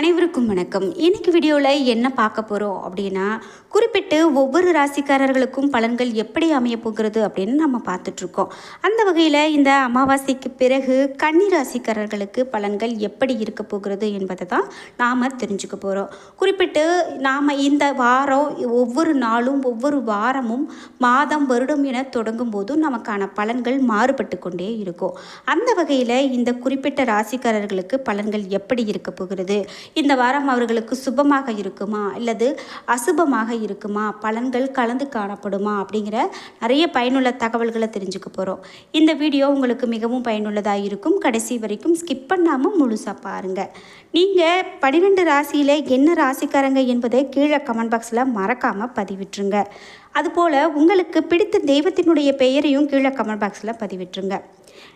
அனைவருக்கும் வணக்கம். இன்னைக்கு வீடியோவில் என்ன பார்க்க போகிறோம் அப்படின்னா குறிப்பிட்டு ஒவ்வொரு ராசிக்காரர்களுக்கும் பலன்கள் எப்படி அமைய போகிறது அப்படின்னு நம்ம பார்த்துட்ருக்கோம் அந்த வகையில் இந்த அமாவாசைக்கு பிறகு கன்னி ராசிக்காரர்களுக்கு பலன்கள் எப்படி இருக்க போகிறது என்பதை தான் நாம் தெரிஞ்சுக்க போகிறோம் குறிப்பிட்டு நாம் இந்த வாரம் ஒவ்வொரு நாளும் ஒவ்வொரு வாரமும் மாதம் வருடம் என தொடங்கும் போதும் நமக்கான பலன்கள் மாறுபட்டு கொண்டே இருக்கும். அந்த வகையில் இந்த குறிப்பிட்ட ராசிக்காரர்களுக்கு பலன்கள் எப்படி இருக்க போகிறது? இந்த வாரம் அவர்களுக்கு சுபமாக இருக்குமா? அல்லது அசுபமாக இருக்குமா? பலன்கள் கலந்து காணப்படுமா? அப்படிங்கிற நிறைய பயனுள்ள தகவல்களை தெரிஞ்சுக்க போகிறோம் இந்த வீடியோ உங்களுக்கு மிகவும் பயனுள்ளதாக இருக்கும். கடைசி வரைக்கும் ஸ்கிப் பண்ணாமல் முழுசாக பாருங்கள் நீங்கள் பன்னிரெண்டு ராசியில் என்ன ராசிக்காரங்க என்பதை கீழே கமெண்ட் பாக்ஸில் மறக்காமல் பதிவிட்டுருங்க. அதுபோல் உங்களுக்கு பிடித்த தெய்வத்தினுடைய பெயரையும் கீழே கமெண்ட் பாக்ஸில் பதிவிட்டுருங்க.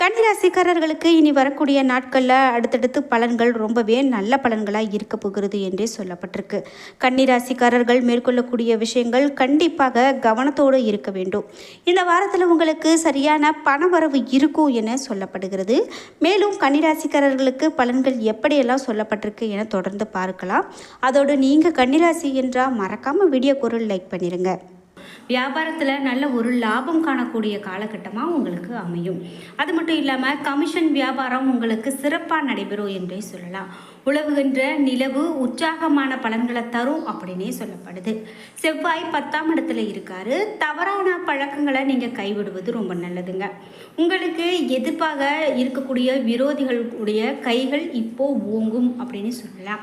கன்னிராசிக்காரர்களுக்கு இனி வரக்கூடிய நாட்களில் அடுத்தடுத்து பலன்கள் ரொம்பவே நல்ல பலன்களாக இருக்க போகிறது என்றே சொல்லப்பட்டிருக்கு. கன்னிராசிக்காரர்கள் மேற்கொள்ளக்கூடிய விஷயங்கள் கண்டிப்பாக கவனத்தோடு இருக்க வேண்டும். இந்த வாரத்தில் உங்களுக்கு சரியான பணவரவு இருக்கும் என சொல்லப்படுகிறது. மேலும் கன்னிராசிக்காரர்களுக்கு பலன்கள் எப்படியெல்லாம் சொல்லப்பட்டிருக்கு என தொடர்ந்து பார்க்கலாம். அதோடு நீங்கள் கன்னிராசி என்றால் மறக்காமல் வீடியோ குரல் லைக் பண்ணிடுங்க வியாபாரத்தில் நல்ல ஒரு லாபம் காணக்கூடிய காலகட்டமாக உங்களுக்கு அமையும். அது மட்டும் இல்லாமல் கமிஷன் வியாபாரம் உங்களுக்கு சிறப்பாக நடைபெறும் என்றே சொல்லலாம். உழவுகின்ற நிலவு உற்சாகமான பலன்களை தரும் அப்படின்னே சொல்லப்படுது. செவ்வாய் பத்தாம் இடத்துல இருக்காரு. தவறான பழக்கங்களை நீங்கள் கைவிடுவது ரொம்ப நல்லதுங்க. உங்களுக்கு எதிர்ப்பாக இருக்கக்கூடிய விரோதிகளுடைய கைகள் இப்போ ஓங்கும் அப்படின்னு சொல்லலாம்.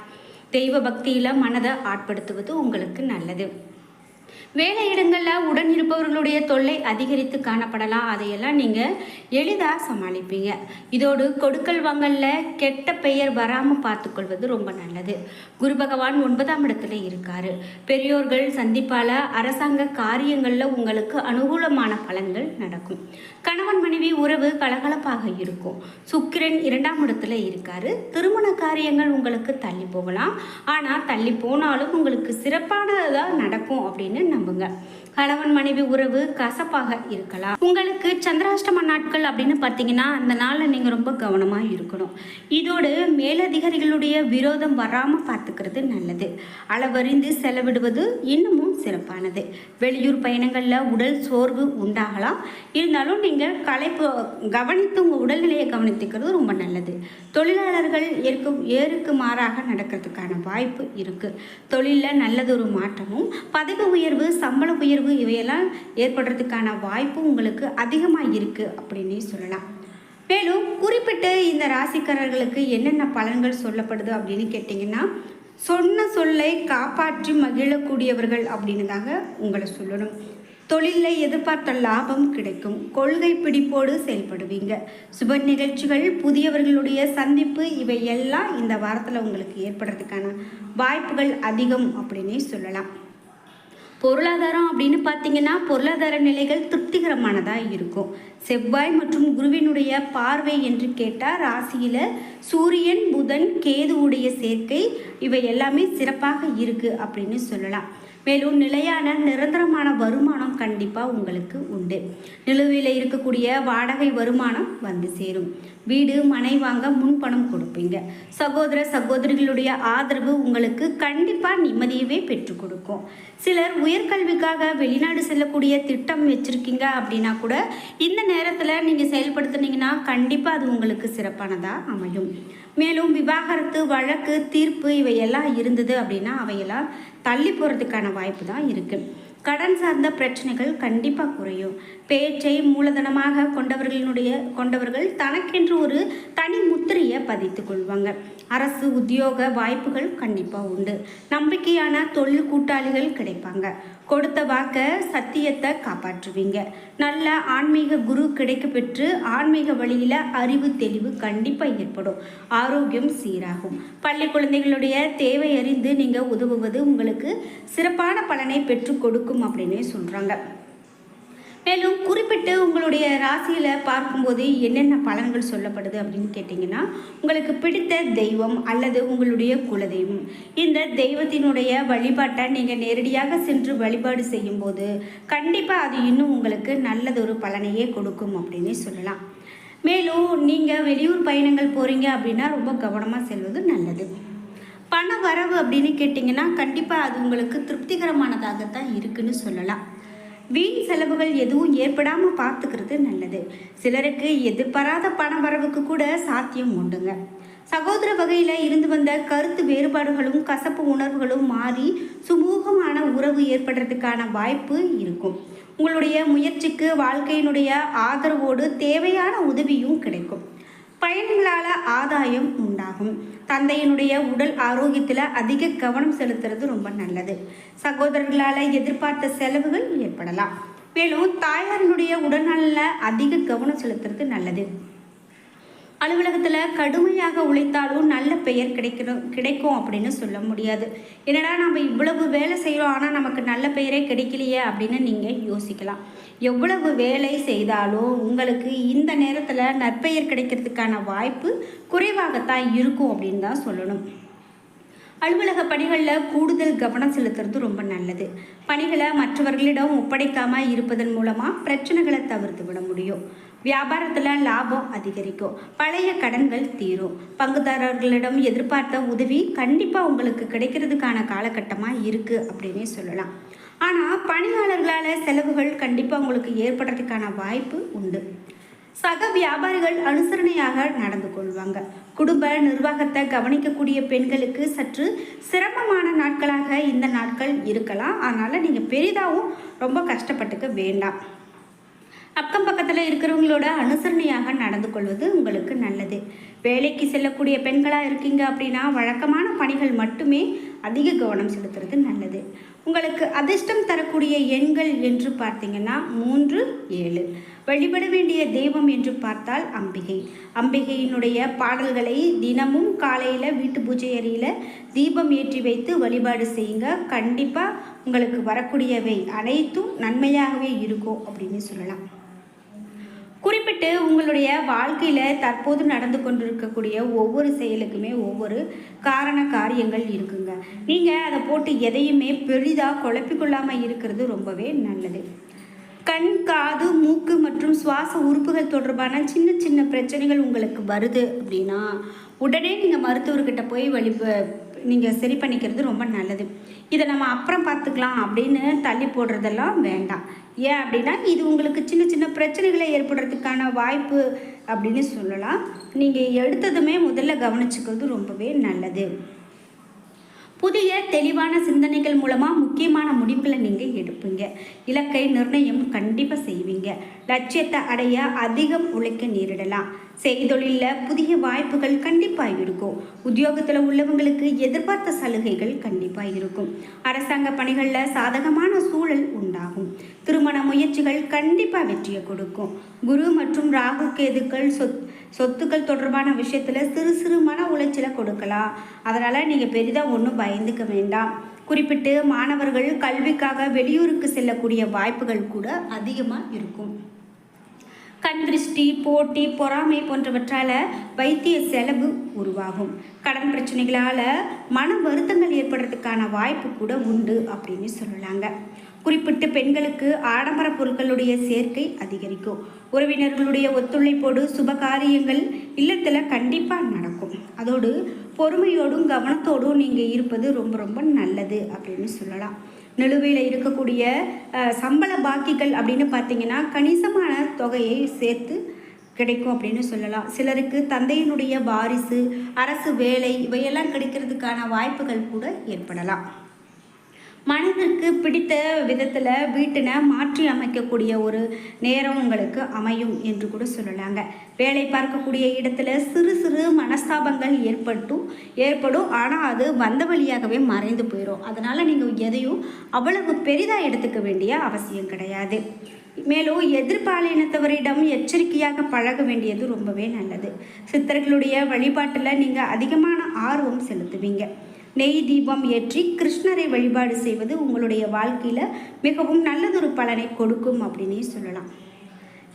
தெய்வ பக்தியில் மனதை ஆட்படுத்துவது உங்களுக்கு நல்லது. வேலை இடங்களில் உடன் இருப்பவர்களுடைய தொல்லை அதிகரித்து காணப்படலாம். அதையெல்லாம் நீங்கள் எளிதாக சமாளிப்பீங்க. இதோடு கொடுக்கல் வாங்கலில் கெட்ட பெயர் வராமல் பார்த்துக்கொள்வது ரொம்ப நல்லது. குரு பகவான் ஒன்பதாம் இடத்துல இருக்கார். பெரியோர்கள் சந்திப்பால் அரசாங்க காரியங்களில் உங்களுக்கு அனுகூலமான பலன்கள் நடக்கும். கணவன் மனைவி உறவு கலகலப்பாக இருக்கும். சுக்கிரன் இரண்டாம் இடத்துல இருக்கார். திருமண காரியங்கள் உங்களுக்கு தள்ளி போகலாம். ஆனால் தள்ளி போனாலும் உங்களுக்கு சிறப்பானதாக நடக்கும் அப்படின்னு நம்புங்க கணவன் மனைவி உறவு கசப்பாக இருக்கலாம். உங்களுக்கு சந்திராஷ்டம நாட்கள் அப்படின்னு பார்த்தீங்கன்னா அந்த நாளில் நீங்கள் ரொம்ப கவனமாக இருக்கணும். இதோடு மேலதிகாரிகளுடைய விரோதம் வராமல் பார்த்துக்கிறது நல்லது. அளவறிந்து செலவிடுவது இன்னமும் சிறப்பானது. வெளியூர் பயணங்களில் உடல் சோர்வு உண்டாகலாம். இருந்தாலும் நீங்கள் கலைப்பு கவனித்து உங்கள் உடல்நிலையை கவனித்துக்கிறது ரொம்ப நல்லது. தொழிலாளர்கள் ஏற்கு ஏருக்கு மாறாக நடக்கிறதுக்கான வாய்ப்பு இருக்குது தொழிலில் நல்லதொரு மாற்றமும் பதவி உயர்வு சம்பள உயர்வு இவையெல்லாம் ஏற்படுறதுக்கான வாய்ப்பு உங்களுக்கு அதிகமாக இருக்குது அப்படின்னே சொல்லலாம். மேலும் குறிப்பிட்டு இந்த ராசிக்காரர்களுக்கு என்னென்ன பலன்கள் சொல்லப்படுது அப்படின்னு கேட்டிங்கன்னா சொன்ன சொல்லை காப்பாற்றி மகிழக்கூடியவர்கள் அப்படின்னு தாங்க உங்களை சொல்லணும். தொழிலில் எதிர்பார்த்த லாபம் கிடைக்கும். கொள்கை பிடிப்போடு செயல்படுவீங்க. சுப நிகழ்ச்சிகள் புதியவர்களுடைய சந்திப்பு இவை எல்லாம் இந்த வாரத்தில் உங்களுக்கு ஏற்படுறதுக்கான வாய்ப்புகள் அதிகம் அப்படின்னே சொல்லலாம். பொருளாதாரம் அப்படின்னு பார்த்தீங்கன்னா பொருளாதார நிலைகள் திருப்திகரமானதாக இருக்கும். செவ்வாய் மற்றும் குருவினுடைய பார்வை என்று கேட்டால் ராசியில் சூரியன் புதன் கேதுவுடைய சேர்க்கை இவை எல்லாமே சிறப்பாக இருக்குது அப்படின்னு சொல்லலாம். மேலும் நிலையான நிரந்தரமான வருமானம் கண்டிப்பாக உங்களுக்கு உண்டு. நிலுவையில் இருக்கக்கூடிய வாடகை வருமானம் வந்து சேரும். வீடு மனை வாங்க முன்பணம் கொடுப்பீங்க. சகோதர சகோதரிகளுடைய ஆதரவு உங்களுக்கு கண்டிப்பாக நிம்மதியவே பெற்றுக் கொடுக்கும். சிலர் உயர்கல்விக்காக வெளிநாடு செல்லக்கூடிய திட்டம் வச்சுருக்கீங்க அப்படின்னா கூட இந்த நேரத்தில் நீங்கள் செயல்படுத்துனீங்கன்னா கண்டிப்பாக அது உங்களுக்கு சிறப்பானதாக அமையும். மேலும் விவாகரத்து வழக்கு தீர்ப்பு இவையெல்லாம் இருந்தது அப்படின்னா அவையெல்லாம் தள்ளி போகிறதுக்கான வாய்ப்பு தான் இருக்குது கடன் சார்ந்த பிரச்சனைகள் கண்டிப்பாக குறையும். பேச்சை மூலதனமாக கொண்டவர்களினுடைய கொண்டவர்கள் தனக்கென்று ஒரு தனி முத்திரையை பதித்து கொள்வாங்க. அரசு உத்தியோக வாய்ப்புகள் கண்டிப்பாக உண்டு. நம்பிக்கையான தொழில் கூட்டாளிகள் கிடைப்பாங்க. கொடுத்த வாக்க சத்தியத்தை காப்பாற்றுவீங்க. நல்ல ஆன்மீக குரு கிடைக்க பெற்று ஆன்மீக வழியில் அறிவு தெளிவு கண்டிப்பாக ஏற்படும். ஆரோக்கியம் சீராகும். பள்ளி குழந்தைகளுடைய தேவை அறிந்து நீங்கள் உதவுவது உங்களுக்கு சிறப்பான பலனை பெற்றுக் கொடுக்கும் அப்படின்னே சொல்கிறாங்க மேலும் குறிப்பிட்டு உங்களுடைய ராசியில் பார்க்கும்போது என்னென்ன பலன்கள் சொல்லப்படுது அப்படின்னு கேட்டிங்கன்னா உங்களுக்கு பிடித்த தெய்வம் அல்லது உங்களுடைய குலதெய்வம். இந்த தெய்வத்தினுடைய வழிபாட்டை நீங்கள் நேரடியாக சென்று வழிபாடு செய்யும்போது கண்டிப்பாக அது இன்னும் உங்களுக்கு நல்லதொரு பலனையே கொடுக்கும் அப்படின்னு சொல்லலாம். மேலும் நீங்கள் வெளியூர் பயணங்கள் போகிறீங்க அப்படின்னா ரொம்ப கவனமாக செல்வது நல்லது. பண வரவு அப்படின்னு கேட்டிங்கன்னா கண்டிப்பாக அது உங்களுக்கு திருப்திகரமானதாகத்தான் இருக்குன்னு சொல்லலாம். வீண் செலவுகள் எதுவும் ஏற்படாமல் பார்த்துக்கிறது நல்லது. சிலருக்கு எதிர்பாராத பண வரவுக்கு கூட சாத்தியம் உண்டுங்க. சகோதர வகையில் இருந்து வந்த கருத்து வேறுபாடுகளும் கசப்பு உணர்வுகளும் மாறி சுமூகமான உறவு ஏற்படுறதுக்கான வாய்ப்பு இருக்கும். உங்களுடைய முயற்சிக்கு வாழ்க்கையினுடைய ஆதரவோடு தேவையான உதவியும் கிடைக்கும். பயன்களால் ஆதாயம் உண்டாகும். தந்தையினுடைய உடல் ஆரோக்கியத்தில் அதிக கவனம் செலுத்துறது ரொம்ப நல்லது. சகோதரர்களால் எதிர்பார்த்த செலவுகள் ஏற்படலாம். மேலும் தாயாரினுடைய உடல்நலில் அதிக கவனம் செலுத்துறது நல்லது. அலுவலகத்தில் கடுமையாக உழைத்தாலும் நல்ல பெயர் கிடைக்கணும் கிடைக்கும் அப்படின்னு சொல்ல முடியாது. என்னடா நம்ம இவ்வளவு வேலை செய்கிறோம் ஆனால் நமக்கு நல்ல பெயரே கிடைக்கலையே அப்படின்னு நீங்கள் யோசிக்கலாம். எவ்வளவு வேலை செய்தாலும் உங்களுக்கு இந்த நேரத்தில் நற்பெயர் கிடைக்கிறதுக்கான வாய்ப்பு குறைவாகத்தான் இருக்கும் அப்படின்னு தான் சொல்லணும். அலுவலக பணிகளில் கூடுதல் கவனம் செலுத்துறது ரொம்ப நல்லது. பணிகளை மற்றவர்களிடம் ஒப்படைக்காமல் இருப்பதன் மூலமாக பிரச்சனைகளை தவிர்த்து விட முடியும். வியாபாரத்தில் லாபம் அதிகரிக்கும். பழைய கடன்கள் தீரும். பங்குதாரர்களிடம் எதிர்பார்த்த உதவி கண்டிப்பாக உங்களுக்கு கிடைக்கிறதுக்கான காலகட்டமாக இருக்குது அப்படின்னே சொல்லலாம். ஆனால் பணியாளர்களால் செலவுகள் கண்டிப்பாக உங்களுக்கு ஏற்படுறதுக்கான வாய்ப்பு உண்டு. சக வியாபாரிகள் அனுசரணையாக நடந்து கொள்வாங்க. குடும்ப நிர்வாகத்தை கவனிக்கக்கூடிய பெண்களுக்கு சற்று சிரமமான நாட்களாக இந்த நாட்கள் இருக்கலாம். அதனால் நீங்கள் பெரிதாகவும் ரொம்ப கஷ்டப்பட்டுக்க வேண்டாம். அக்கம் பக்கத்தில் இருக்கிறவங்களோட அனுசரணையாக நடந்து கொள்வது உங்களுக்கு நல்லது. வேலைக்கு செல்லக்கூடிய பெண்களாக இருக்கீங்க அப்படின்னா வழக்கமான பணிகள் மட்டுமே அதிக கவனம் செலுத்துறது நல்லது. உங்களுக்கு அதிர்ஷ்டம் தரக்கூடிய எண்கள் என்று பார்த்தீங்கன்னா மூன்று ஏழு. வழிபட வேண்டிய தெய்வம் என்று பார்த்தால் அம்பிகை. அம்பிகையினுடைய பாடல்களை தினமும் காலையில் வீட்டு பூஜை அறையில் தீபம் ஏற்றி வைத்து வழிபாடு செய்யுங்க. கண்டிப்பாக உங்களுக்கு வரக்கூடியவை அனைத்தும் நன்மையாகவே இருக்கும் அப்படின்னு சொல்லலாம். குறிப்பிட்டு உங்களுடைய வாழ்க்கையில் தற்போது நடந்து கொண்டிருக்கக்கூடிய ஒவ்வொரு செயலுக்குமே ஒவ்வொரு காரண காரியங்கள் இருக்குங்க. நீங்கள் அதை போட்டு எதையுமே பெரிதாக குழப்பிக்கொள்ளாமல் இருக்கிறது ரொம்பவே நல்லது. கண் காது மூக்கு மற்றும் சுவாச உறுப்புகள் தொடர்பான சின்ன சின்ன பிரச்சனைகள் உங்களுக்கு வருது அப்படின்னா உடனே நீங்கள் மருத்துவர்கிட்ட போய் வழி நீங்கள் சரி பண்ணிக்கிறது ரொம்ப நல்லது. இதை நம்ம அப்புறம் பார்த்துக்கலாம் அப்படின்னு தள்ளி போடுறதெல்லாம் வேண்டாம். ஏன் அப்படின்னா இது உங்களுக்கு சின்ன சின்ன பிரச்சனைகளை ஏற்படுறதுக்கான வாய்ப்பு அப்படின்னு சொல்லலாம். நீங்கள் எடுத்ததுமே முதல்ல கவனிச்சுக்கிறது ரொம்பவே நல்லது. புதிய தெளிவான சிந்தனைகள் மூலமாக முக்கியமான முடிவுகளை நீங்கள் எடுப்பீங்க. இலக்கை நிர்ணயம் கண்டிப்பாக செய்வீங்க. லட்சியத்தை அடைய அதிகம் உழைக்க நேரிடலாம். செய்தொழிலில் புதிய வாய்ப்புகள் கண்டிப்பாக இருக்கும். உத்தியோகத்தில் உள்ளவங்களுக்கு எதிர்பார்த்த சலுகைகள் கண்டிப்பாக இருக்கும். அரசாங்க பணிகளில் சாதகமான சூழல் உண்டாகும். திருமண முயற்சிகள் கண்டிப்பாக வெற்றியை கொடுக்கும். குரு மற்றும் ராகு கேதுக்கள் சொத் சொத்துக்கள் தொடர்பான விஷயத்தில் சிறு சிறு மன உளைச்சலை கொடுக்கலாம். அதனால் நீங்கள் பெரிதாக ஒன்றும் பயந்துக்க வேண்டாம். குறிப்பிட்டு மாணவர்கள் கல்விக்காக வெளியூருக்கு செல்லக்கூடிய வாய்ப்புகள் கூட அதிகமாக இருக்கும். கண் திருஷ்டி போட்டி பொறாமை போன்றவற்றால் வைத்திய செலவு உருவாகும். கடன் பிரச்சனைகளால் மன வருத்தங்கள் ஏற்படுறதுக்கான வாய்ப்பு கூட உண்டு அப்படின்னு சொல்லலாங்க. குறிப்பிட்டு பெண்களுக்கு ஆடம்பர பொருட்களுடைய சேர்க்கை அதிகரிக்கும். உறவினர்களுடைய ஒத்துழைப்போடு சுப காரியங்கள் இல்லத்தில் கண்டிப்பாக நடக்கும். அதோடு பொறுமையோடும் கவனத்தோடும் நீங்கள் இருப்பது ரொம்ப ரொம்ப நல்லது அப்படின்னு சொல்லலாம். நிலுவையில் இருக்கக்கூடிய சம்பள பாக்கிகள் அப்படின்னு பார்த்தீங்கன்னா கணிசமான தொகையை சேர்த்து கிடைக்கும் அப்படின்னு சொல்லலாம். சிலருக்கு தந்தையினுடைய வாரிசு அரசு வேலை இவையெல்லாம் கிடைக்கிறதுக்கான வாய்ப்புகள் கூட ஏற்படலாம். மனதிற்கு பிடித்த விதத்தில் வீட்டினை மாற்றி அமைக்கக்கூடிய ஒரு நேரம் உங்களுக்கு அமையும் என்று கூட சொல்லலாங்க. வேலை பார்க்கக்கூடிய இடத்துல சிறு சிறு மனஸ்தாபங்கள் ஏற்பட்டும் ஏற்படும். ஆனால் அது வந்த வழியாகவே மறைந்து போயிடும் அதனால் நீங்கள் எதையும் அவ்வளவு பெரிதாக எடுத்துக்க வேண்டிய அவசியம் கிடையாது. மேலும் எதிர்பாலினத்தவரிடம் எச்சரிக்கையாக பழக வேண்டியது ரொம்பவே நல்லது. சித்தர்களுடைய வழிபாட்டில் நீங்கள் அதிகமான ஆர்வம் செலுத்துவீங்க. நெய் தீபம் ஏற்றி கிருஷ்ணரை வழிபாடு செய்வது உங்களுடைய வாழ்க்கையில் மிகவும் நல்லதொரு பலனை கொடுக்கும் அப்படின்னே சொல்லலாம்.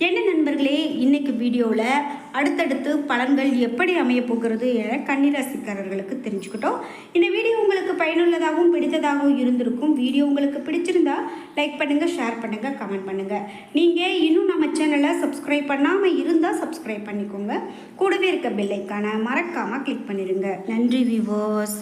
என்ன நண்பர்களே இன்னைக்கு வீடியோவில் அடுத்தடுத்து பலன்கள் எப்படி அமைய போகிறது என கன்னிராசிக்காரர்களுக்கு தெரிஞ்சுக்கிட்டோம். இந்த வீடியோ உங்களுக்கு பயனுள்ளதாகவும் பிடித்ததாகவும் இருந்திருக்கும். வீடியோ உங்களுக்கு பிடிச்சிருந்தா லைக் பண்ணுங்கள் ஷேர் பண்ணுங்கள் கமெண்ட் பண்ணுங்கள் நீங்கள் இன்னும் நம்ம சேனலை சப்ஸ்கிரைப் பண்ணாமல் இருந்தால் சப்ஸ்கிரைப் பண்ணிக்கோங்க. கூடவே இருக்க பெல்லைக்கான மறக்காமல் கிளிக் பண்ணிடுங்க நன்றி விவோஸ்